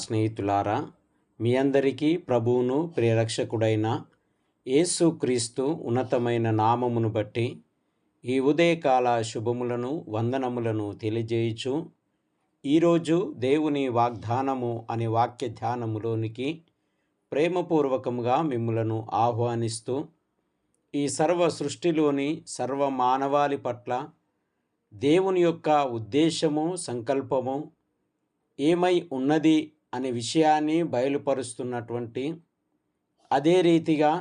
స్నేహితులారా మీ అందరికీ ప్రభువును ప్రియరక్షకుడైన యేసుక్రీస్తు ఉన్నతమైన నామమును బట్టి ఈ ఉదయకాల శుభములను వందనములను తెలియజేయుచు ఈరోజు దేవుని వాగ్దానము అనే వాక్య ధ్యానములోనికి ప్రేమపూర్వకముగా మిమ్ములను ఆహ్వానిస్తూ ఈ సర్వ సృష్టిలోని సర్వ మానవాళి పట్ల దేవుని యొక్క ఉద్దేశము సంకల్పము ఏమై ఉన్నది అనే విషయాన్ని బయలుపరుస్తున్నటువంటి అదే రీతిగా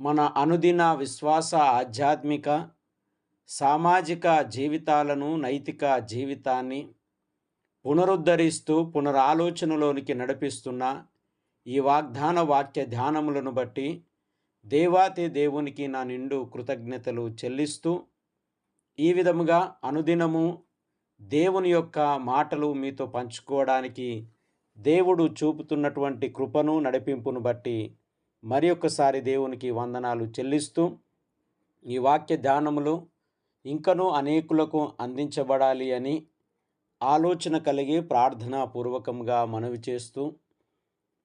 మన అనుదిన విశ్వాస ఆధ్యాత్మిక సామాజిక జీవితాలను నైతిక జీవితాన్ని పునరుద్ధరిస్తూ పునరాలోచనలోనికి నడిపిస్తున్న ఈ వాగ్దాన వాక్య ధ్యానములను బట్టి దేవాతి దేవునికి నా నిండు కృతజ్ఞతలు చెల్లిస్తూ ఈ విధముగా అనుదినము దేవుని యొక్క మాటలు మీతో పంచుకోవడానికి దేవుడు చూపుతున్నటువంటి కృపను నడిపింపును బట్టి మరి ఒక్కసారి దేవునికి వందనాలు చెల్లిస్తూ ఈ వాక్య ధ్యానములు ఇంకనూ అనేకులకు అందించబడాలి అని ఆలోచన కలిగి ప్రార్థనాపూర్వకంగా మనవి చేస్తూ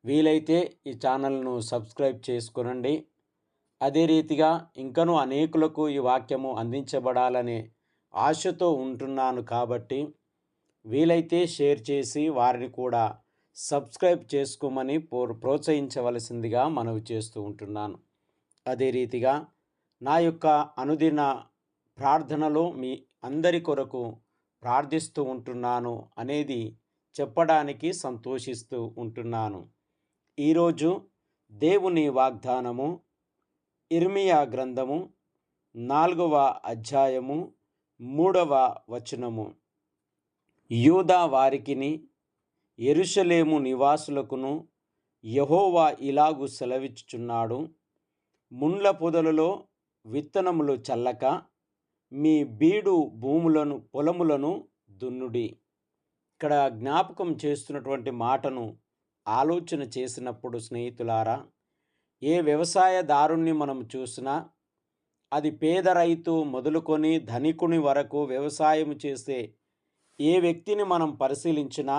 వీలైతే ఈ ఛానల్ను సబ్స్క్రైబ్ చేసుకునండి. అదే రీతిగా ఇంకనూ అనేకులకు ఈ వాక్యము అందించబడాలనే ఆశతో ఉంటున్నాను కాబట్టి వీలైతే షేర్ చేసి వారిని కూడా సబ్స్క్రైబ్ చేసుకోమని పో ప్రోత్సహించవలసిందిగా మనవి చేస్తూ ఉంటున్నాను. అదే రీతిగా నా యొక్క అనుదిన ప్రార్థనలో మీ అందరి కొరకు ప్రార్థిస్తూ ఉంటున్నాను అనేది చెప్పడానికి సంతోషిస్తూ ఉంటున్నాను. ఈరోజు దేవుని వాగ్దానము ఇర్మియా గ్రంథము నాలుగవ అధ్యాయము మూడవ వచనము. యూదా వారికిని ఎరుషలేము నివాసులకును యహోవా ఇలాగు సెలవిచ్చుచున్నాడు. ముండ్ల పొదలలో విత్తనములు చల్లక మీ బీడు భూములను పొలములను దున్నుడి. ఇక్కడ జ్ఞాపకం చేస్తున్నటువంటి మాటను ఆలోచన చేసినప్పుడు స్నేహితులారా ఏ వ్యవసాయదారుణ్ణి మనం చూసినా అది పేద రైతు మొదలుకొని ధనికుని వరకు వ్యవసాయం చేసే ఏ వ్యక్తిని మనం పరిశీలించినా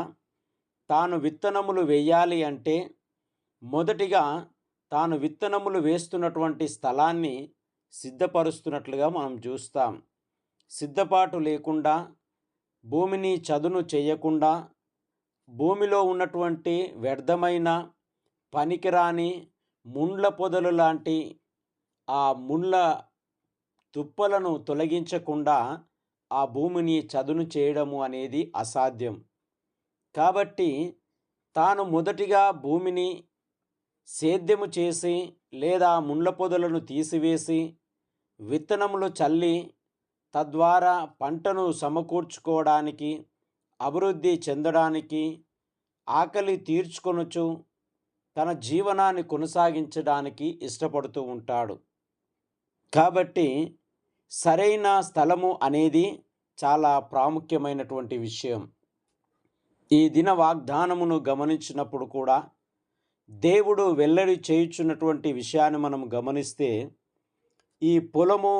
తాను విత్తనములు వేయాలి అంటే మొదటిగా తాను విత్తనములు వేస్తున్నటువంటి స్థలాన్ని సిద్ధపరుస్తున్నట్లుగా మనం చూస్తాం. సిద్ధపాటు లేకుండా భూమిని చదును చేయకుండా భూమిలో ఉన్నటువంటి వ్యర్థమైన పనికిరాని ముండ్ల పొదలు లాంటి ఆ ముండ్ల తుప్పలను తొలగించకుండా ఆ భూమిని చదును చేయడము అనేది అసాధ్యం. కాబట్టి తాను మొదటిగా భూమిని సేద్యము చేసి లేదా ముండ్ల పొదలను తీసివేసి విత్తనములు చల్లి తద్వారా పంటను సమకూర్చుకోవడానికి అభివృద్ధి చెందడానికి ఆకలి తీర్చుకొనుచు తన జీవనాన్ని కొనసాగించడానికి ఇష్టపడుతూ ఉంటాడు. కాబట్టి సరైన స్థలము అనేది చాలా ప్రాముఖ్యమైనటువంటి విషయం. ఈ దిన వాగ్దానమును గమనించినప్పుడు కూడా దేవుడు వెల్లడి చేయుచున్నటువంటి విషయాన్ని మనం గమనిస్తే ఈ పొలము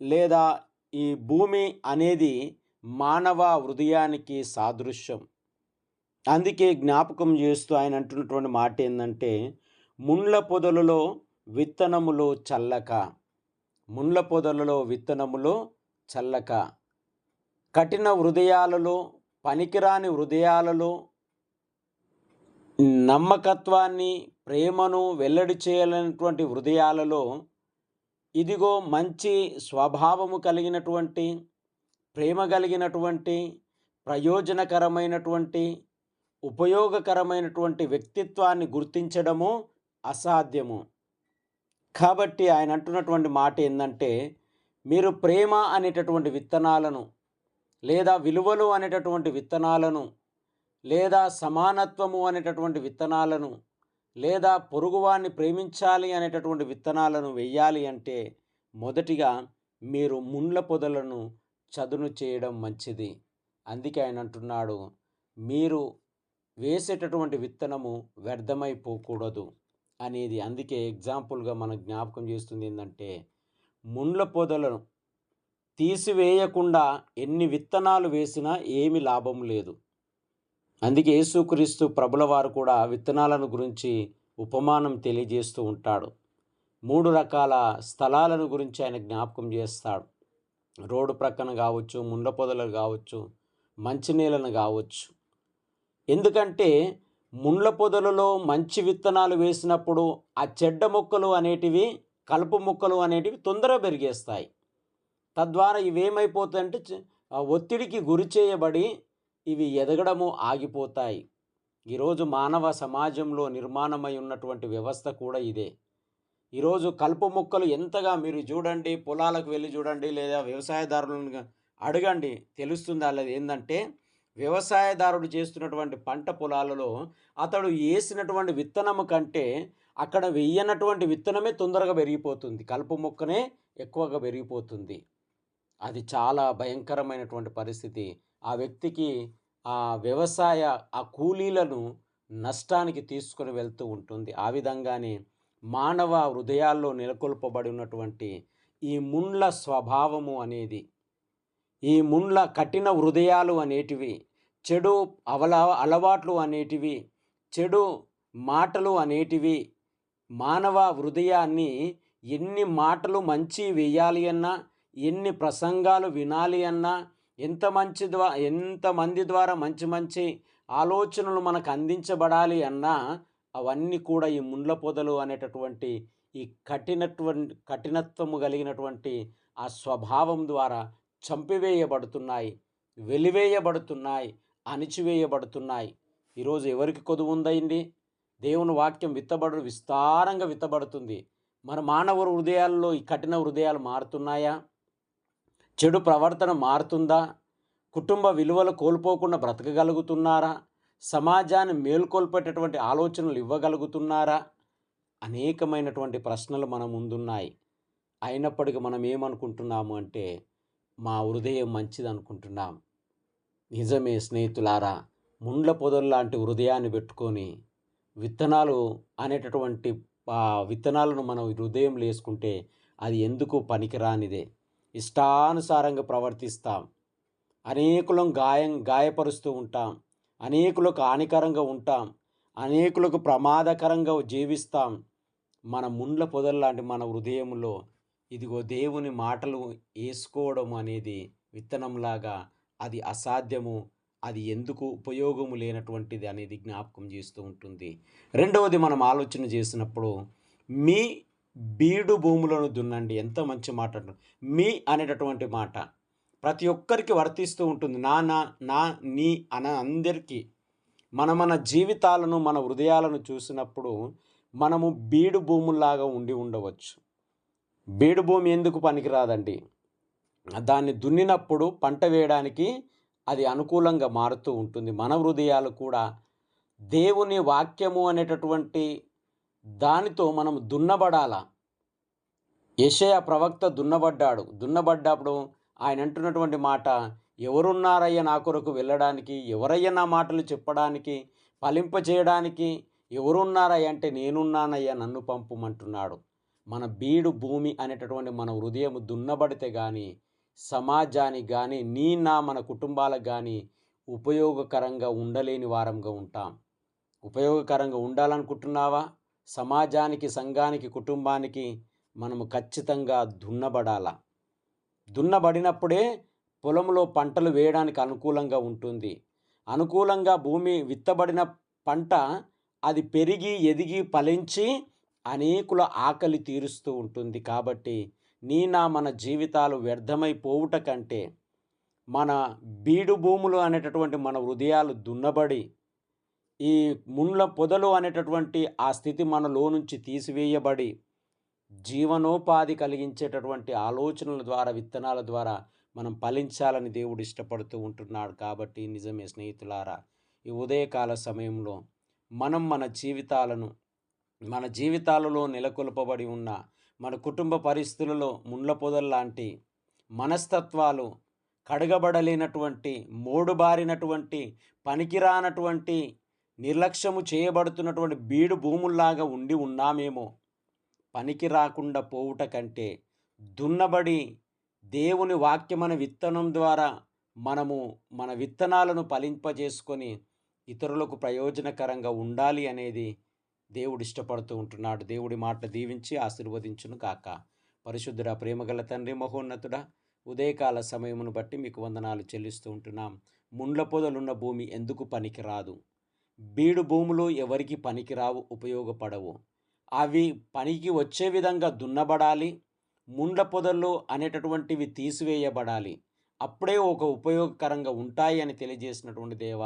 లేదా ఈ భూమి అనేది మానవ హృదయానికి సాదృశ్యం. అందుకే జ్ఞాపకం చేస్తూ ఆయన అంటున్నటువంటి మాట ఏంటంటే ముండ్ల పొదలలో విత్తనములు చల్లక ముండ్ల పొదలలో విత్తనములు చల్లక కఠిన హృదయాలలో పనికిరాని హృదయాలలో నమ్మకత్వాన్ని ప్రేమను వెల్లడి చేయాలనేటువంటి హృదయాలలో ఇదిగో మంచి స్వభావము కలిగినటువంటి ప్రేమ కలిగినటువంటి ప్రయోజనకరమైనటువంటి ఉపయోగకరమైనటువంటి వ్యక్తిత్వాన్ని గుర్తించడము అసాధ్యము. కాబట్టి ఆయన అంటున్నటువంటి మాట ఏంటంటే మీరు ప్రేమ అనేటటువంటి విత్తనాలను లేదా విలువలు అనేటటువంటి విత్తనాలను లేదా సమానత్వము అనేటటువంటి విత్తనాలను లేదా పొరుగువాన్ని ప్రేమించాలి అనేటటువంటి విత్తనాలను వెయ్యాలి అంటే మొదటిగా మీరు ముండ్ల పొదలను చదును చేయడం మంచిది. అందుకే ఆయన అంటున్నాడు మీరు వేసేటటువంటి విత్తనము వ్యర్థమైపోకూడదు అనేది. అందుకే ఎగ్జాంపుల్గా మనం జ్ఞాపకం చేస్తుంది ఏంటంటే ముండ్ల పొదలను తీసివేయకుండా ఎన్ని విత్తనాలు వేసినా ఏమి లాభం లేదు. అందుకే యేసుక్రీస్తు ప్రభుల వారు కూడా విత్తనాలను గురించి ఉపమానం తెలియజేస్తూ ఉంటాడు. మూడు రకాల స్థలాలను గురించి ఆయన జ్ఞాపకం చేస్తాడు. రోడ్డు ప్రక్కన కావచ్చు ముండ్ల పొదలు కావచ్చు మంచినీళ్ళను కావచ్చు. ఎందుకంటే ముండ్ల పొదలలో మంచి విత్తనాలు వేసినప్పుడు ఆ చెడ్డ మొక్కలు అనేటివి కలుపు మొక్కలు అనేటివి తొందరగా పెరిగేస్తాయి. తద్వారా ఇవేమైపోతాయంటే ఒత్తిడికి గురి చేయబడి ఇవి ఎదగడము ఆగిపోతాయి. ఈరోజు మానవ సమాజంలో నిర్మాణమై ఉన్నటువంటి వ్యవస్థ కూడా ఇదే. ఈరోజు కలుపు మొక్కలు ఎంతగా మీరు చూడండి పొలాలకు వెళ్ళి చూడండి లేదా వ్యవసాయదారులను అడగండి తెలుస్తుంది వాళ్ళది ఏంటంటే వ్యవసాయదారుడు చేస్తున్నటువంటి పంట పొలాలలో అతడు వేసినటువంటి విత్తనము కంటే అక్కడ వెయ్యనటువంటి విత్తనమే తొందరగా పెరిగిపోతుంది. కలుపు మొక్కనే ఎక్కువగా పెరిగిపోతుంది. అది చాలా భయంకరమైనటువంటి పరిస్థితి. ఆ వ్యక్తికి ఆ వ్యవసాయ ఆ కూలీలను నష్టానికి తీసుకొని వెళ్తూ ఉంటుంది. ఆ విధంగానే మానవ హృదయాల్లో నెలకొల్పబడి ఉన్నటువంటి ఈ ముండ్ల స్వభావము అనేది ఈ ముండ్ల కఠిన హృదయాలు అనేటివి చెడు అవల అలవాట్లు అనేటివి చెడు మాటలు అనేటివి మానవ హృదయాన్ని ఎన్ని మాటలు మంచి వేయాలి అన్నా ఎన్ని ప్రసంగాలు వినాలి అన్నా ఎంత మంచి ద్వా ఎంతమంది ద్వారా మంచి మంచి ఆలోచనలు మనకు అందించబడాలి అన్నా అవన్నీ కూడా ఈ ముండ్ల పొదలు అనేటటువంటి ఈ కఠినటువంటి కఠినత్వము కలిగినటువంటి ఆ స్వభావం ద్వారా చంపివేయబడుతున్నాయి వెలివేయబడుతున్నాయి అణిచివేయబడుతున్నాయి. ఈరోజు ఎవరికి కొదువు ఉందండి? దేవుని వాక్యం విత్తబడు విస్తారంగా విత్తబడుతుంది. మన మానవ హృదయాల్లో ఈ కఠిన హృదయాలు మారుతున్నాయా? చెడు ప్రవర్తన మారుతుందా? కుటుంబ విలువలు కోల్పోకుండా బ్రతకగలుగుతున్నారా? సమాజాన్ని మేల్కొల్పేటటువంటి ఆలోచనలు ఇవ్వగలుగుతున్నారా? అనేకమైనటువంటి ప్రశ్నలు మన ముందున్నాయి. అయినప్పటికీ మనం ఏమనుకుంటున్నాము అంటే మా హృదయం మంచిది అనుకుంటున్నాం నిజమే స్నేహితులారా ముండ్ల పొదలు లాంటి హృదయాన్ని పెట్టుకొని విత్తనాలు అనేటటువంటి విత్తనాలను మనం హృదయం వేసుకుంటే అది ఎందుకు పనికిరానిదే? ఇష్టానుసారంగా ప్రవర్తిస్తాం. అనేకులను గాయం గాయపరుస్తూ ఉంటాం. అనేకులకు హానికరంగా ఉంటాం. అనేకులకు ప్రమాదకరంగా జీవిస్తాం. మన ముండ్ల పొదలు లాంటి మన హృదయంలో ఇదిగో దేవుని మాటలు వేసుకోవడం అనేది విత్తనంలాగా అది అసాధ్యము. అది ఎందుకు ఉపయోగము లేనటువంటిది అనేది జ్ఞాపకం చేస్తూ ఉంటుంది. రెండవది మనం ఆలోచన చేసినప్పుడు మీ బీడు భూములను దున్నండి. ఎంత మంచి మాట అంటారు. మీ అనేటటువంటి మాట. ప్రతి ఒక్కరికి వర్తిస్తూ ఉంటుంది. నా నా నా నీ అన అందరికీ. మన మన జీవితాలను మన హృదయాలను చూసినప్పుడు మనము బీడు భూముల్లాగా ఉండి ఉండవచ్చు. బీడు భూమి ఎందుకు పనికిరాదండి? దాన్ని దున్నినప్పుడు పంట వేయడానికి అది అనుకూలంగా మారుతూ ఉంటుంది. మన హృదయాలు కూడా దేవుని వాక్యము అనేటటువంటి దానితో మనం దున్నబడాల? యషయ ప్రవక్త దున్నబడ్డాడు. దున్నబడ్డప్పుడు ఆయన అంటున్నటువంటి మాట ఎవరున్నారయ్యా నా కొరకు వెళ్ళడానికి? ఎవరయ్యా నా మాటలు చెప్పడానికి? ఫలింప చేయడానికి? ఎవరున్నారయ్యా అంటే నేనున్నానయ్యా నన్ను పంపుమంటున్నాడు. మన బీడు భూమి అనేటటువంటి మన హృదయం దున్నబడితే కానీ సమాజానికి కానీ నీ నా మన కుటుంబాలకు కానీ ఉపయోగకరంగా ఉండలేని వారంగా ఉంటాం. ఉపయోగకరంగా ఉండాలనుకుంటున్నావా? సమాజానికి సంఘానికి కుటుంబానికి మనము ఖచ్చితంగా దున్నబడాల. దున్నబడినప్పుడే పొలంలో పంటలు వేయడానికి అనుకూలంగా ఉంటుంది. అనుకూలంగా భూమి విత్తబడిన పంట అది పెరిగి ఎదిగి ఫలించి అనేకుల ఆకలి తీరుస్తూ ఉంటుంది. కాబట్టి నీ నా మన జీవితాలు వ్యర్థమైపోవుట కంటే మన బీడు భూములు అనేటటువంటి మన హృదయాలు దున్నబడి ఈ ముండ్ల పొదలు అనేటటువంటి ఆ స్థితి మనలో నుంచి తీసివేయబడి జీవనోపాధి కలిగించేటటువంటి ఆలోచనల ద్వారా విత్తనాల ద్వారా మనం ఫలించాలని దేవుడు ఇష్టపడుతూ ఉంటున్నాడు కాబట్టి నిజమే స్నేహితులారా ఈ ఉదయకాల సమయంలో మనం మన జీవితాలను మన జీవితాలలో నెలకొల్పబడి ఉన్న మన కుటుంబ పరిస్థితులలో ముండ్ల పొదల్లాంటి మనస్తత్వాలు కడగబడలేనటువంటి మోడుబారినటువంటి పనికిరానటువంటి నిర్లక్ష్యము చేయబడుతున్నటువంటి బీడు భూముల్లాగా ఉండి ఉన్నామేమో. పనికి రాకుండా పోవుట కంటే దున్నబడి దేవుని వాక్యమన విత్తనం ద్వారా మనము మన విత్తనాలను ఫలింపజేసుకొని ఇతరులకు ప్రయోజనకరంగా ఉండాలి అనేది దేవుడు ఇష్టపడుతూ ఉంటున్నాడు. దేవుడి మాట దీవించి ఆశీర్వదించును కాక పరిశుద్ధుడా ప్రేమగల తండ్రి మహోన్నతుడా ఉదయకాల సమయమును బట్టి మీకు వందనాలు చెల్లిస్తూ ఉంటున్నాం. ముండ్ల పొదలున్న భూమి ఎందుకు పనికిరాదు బీడు భూములు ఎవరికి పనికిరావు ఉపయోగపడవు. అవి పనికి వచ్చే విధంగా దున్నబడాలి ముండ్ల పొదల్లో అనేటటువంటివి తీసివేయబడాలి. అప్పుడే ఒక ఉపయోగకరంగా ఉంటాయి అని తెలియజేసినటువంటి దేవ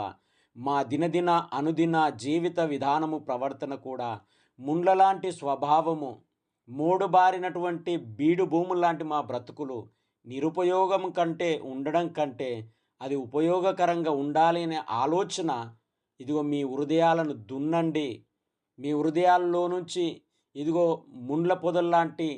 మా దినదిన అనుదిన జీవిత విధానము ప్రవర్తన కూడా ముండ్లలాంటి స్వభావము మూడు బారినటువంటి బీడు భూములు లాంటి మా బ్రతుకులు నిరుపయోగం కంటే ఉండడం కంటే అది ఉపయోగకరంగా ఉండాలి అనే ఆలోచన ఇదిగో మీ హృదయాలను దున్నండి. మీ హృదయాల్లో నుంచి ఇదిగో ముండ్ల పొదల్లాంటి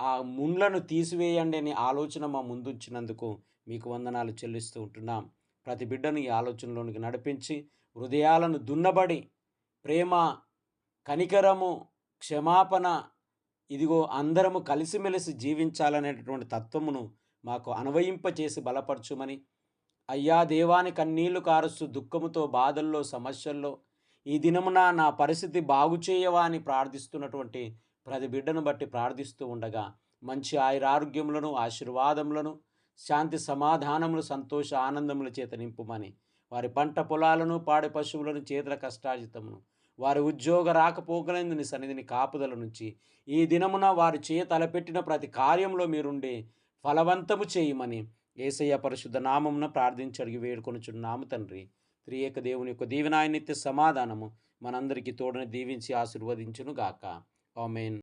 ఆ ముండ్లను తీసివేయండి అనే ఆలోచన మా ముందుంచినందుకు మీకు వందనాలు చెల్లిస్తూ ఉంటున్నాం. ప్రతి బిడ్డను ఈ ఆలోచనలోనికి నడిపించి హృదయాలను దున్నబడి ప్రేమ కనికరము క్షమాపణ ఇదిగో అందరము కలిసిమెలిసి జీవించాలనేటటువంటి తత్వమును మాకు అన్వయింపచేసి బలపరచుమని అయ్యా దేవాని కన్నీళ్ళు కారుస్తూ దుఃఖముతో బాధల్లో సమస్యల్లో ఈ దినమున నా పరిస్థితి బాగు చేయవా అని ప్రార్థిస్తున్నటువంటి ప్రతి బిడ్డను బట్టి ప్రార్థిస్తూ ఉండగా మంచి ఆయురారోగ్యములను ఆశీర్వాదములను శాంతి సమాధానములు సంతోష ఆనందముల చేత నింపుమని వారి పంట పొలాలను పాడి పశువులను చేతుల కష్టాజితమును వారి ఉద్యోగ రాకపోకలందు నీ సన్నిధిని కాపుదల నుంచి ఈ దినమున వారి చేయ తలపెట్టిన ప్రతి కార్యంలో మీరుండి ఫలవంతము చేయమని ఏసయ్య పరిశుద్ధ నామమున ప్రార్థించి అడిగి వేడుకొనుచున్నాము తండ్రి త్రియేక దేవుని యొక్క దీవెనాయనిత్య సమాధానము మనందరికీ తోడని దీవించి ఆశీర్వదించును గాక ఆమెన్.